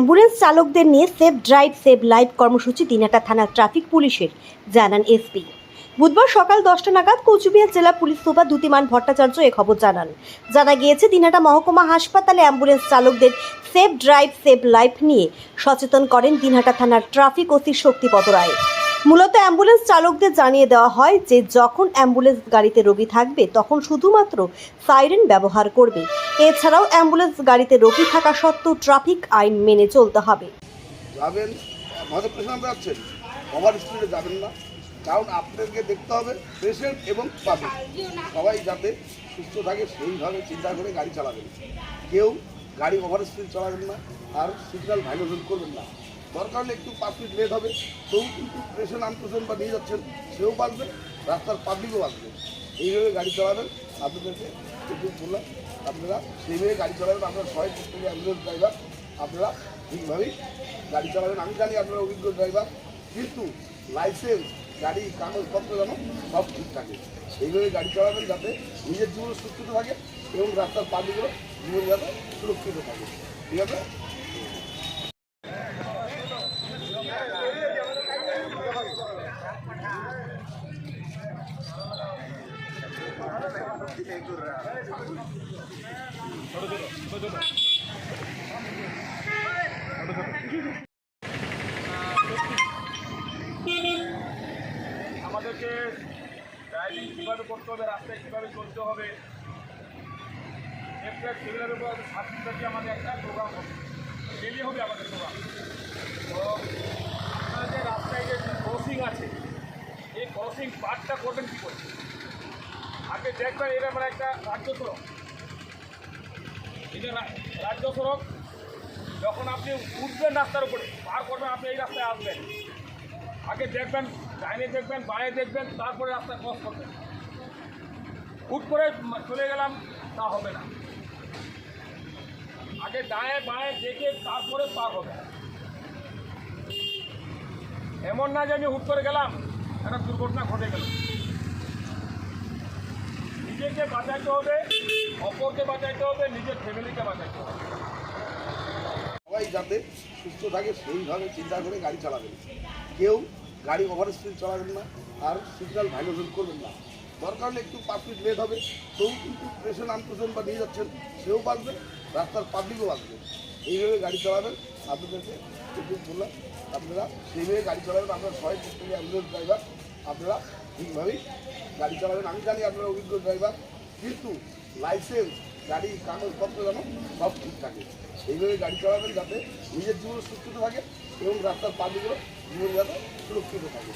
Ambulance চালকদের নিয়ে safe drive save life কর্মসূচি দিনাটা থানার ট্রাফিক পুলিশের, জানান এসপি। বুধবার সকাল দশটা নাগাদ কোচবিহার জেলা পুলিশ সুপার দ্যুতিমান ভট্টাচার্য এ খবর জানান। জানা গিয়েছে, দিনাটা মহকুমা হাসপাতালে অ্যাম্বুলেন্স চালকদের সেফ ড্রাইভ সেভ লাইফ নিয়ে সচেতন করেন দিনহাটা থানার ট্রাফিক ওসি শক্তিপদ রায়। মূলত অ্যাম্বুলেন্স চালকদের জানিয়ে দেওয়া হয় যে, যখন অ্যাম্বুলেন্স গাড়িতে রোগী থাকবে, তখন শুধুমাত্র সাইরেন ব্যবহার করবে। এছাড়াও অ্যাম্বুলেন্স গাড়িতে রোগী থাকা সত্ত্বেও ট্রাফিক আইন মেনে চলতে হবে। ওভার স্পিডে যাবেন না। কারণ আপনাদেরকে দেখতে হবে পেশেন্ট এবং পাবলিক সবাই যাতে সুস্থ থাকে, সেইভাবে চিন্তা করে গাড়ি চালাবেন। কেউ গাড়ি ওভার স্পিড চালাবেন না, আর সিগন্যাল ভাইলেশন করবেন না। দরকার হলে একটু পাঁচ মিনিট লেট হবে, তবু কিন্তু পেশেন্ট আনপেশেন্ট বা নিয়ে যাচ্ছেন, সেও বাঁচবে রাস্তার পাবলিকও বাঁচবে এইভাবে গাড়ি চালাবেন, আপনাদেরকে একটু বললাম। আপনারা সেইভাবে গাড়ি চালাবেন, আপনারা সবাই প্রত্যেকে অ্যাম্বুলেন্স ড্রাইভার আপনারা ঠিকভাবেই গাড়ি চালাবেন। আমি জানি আপনারা অভিজ্ঞ ড্রাইভার কিন্তু লাইসেন্স গাড়ি কাগজপত্র যেন সব ঠিক থাকে। সেইভাবে গাড়ি চালাবেন যাতে নিজের জীবন সুরক্ষিত থাকে এবং রাস্তার পাবলিকেরও জীবন যাতে সুরক্ষিত থাকে। ঠিক আছে? আমাদেরকে ড্রাইভিং কীভাবে করতে হবে, রাস্তায় কীভাবে চলতে হবে এপ্রিল সেগুলোর উপর ছাত্রছাত্রী আমাদের একটা প্রোগ্রাম হবে। ডেলি হবে আমাদের প্রোগ্রাম তো আপনার যে রাস্তায় যে ক্রসিং আছে, এই ক্রসিং পার্টটা করবেন কী করে? আগে দেখবেন এটা মানে একটা রাজ্য সড়ক এটা রাজ্য সড়ক যখন আপনি উঠবেন রাস্তার উপরে, পার করবেন, আপনি এই রাস্তায় আসবেন। আগে দেখবেন, ডাইনে দেখবেন, বাঁয়ে দেখবেন, তারপরে রাস্তা ক্রস করবেন। হুট করে চলে গেলাম, তা হবে না। আগে ডায়ে বাঁয়ে দেখে তারপরে পার হবে। এমন না যে আমি হুট করে গেলাম, একটা দুর্ঘটনা ঘটে গেল। নিজেকে বাঁচাইতে হবে, অপরকে বাঁচাইতে হবে, নিজের ফ্যামিলিকে বাঁচাইতে হবে। সবাই যাতে সুস্থ থাকে, সেইভাবে চিন্তা করে গাড়ি চালাবেন। কেউ গাড়ি ওভার স্পিড চালাবেন না, আর সিগন্যাল ভাইলেশন করবেন না। দরকার হলে একটু পাঁচ মিনিট লেট হবে তবু কিন্তু পেশেন্ট আনপেশেন্ট বা নিয়ে যাচ্ছেন, সেও বাঁচবে, রাস্তার পাবলিকও বাঁচবে। এইভাবে গাড়ি চালাবেন, আপনাদেরকে বললাম, আপনারা সেইভাবে গাড়ি চালাবেন, আপনারা সবাই অ্যাম্বুলেন্স ড্রাইভার আপনারা ঠিকভাবেই গাড়ি চালাবেন। আমি জানি আপনারা অভিজ্ঞ ড্রাইভার কিন্তু লাইসেন্স গাড়ি কাগজপত্র যেন সব ঠিক থাকে। এইভাবে গাড়ি চালাবেন যাতে নিজের জীবন সুরক্ষিত থাকে এবং রাস্তার পাবলিকেরও জীবন যাতে সুরক্ষিত থাকে।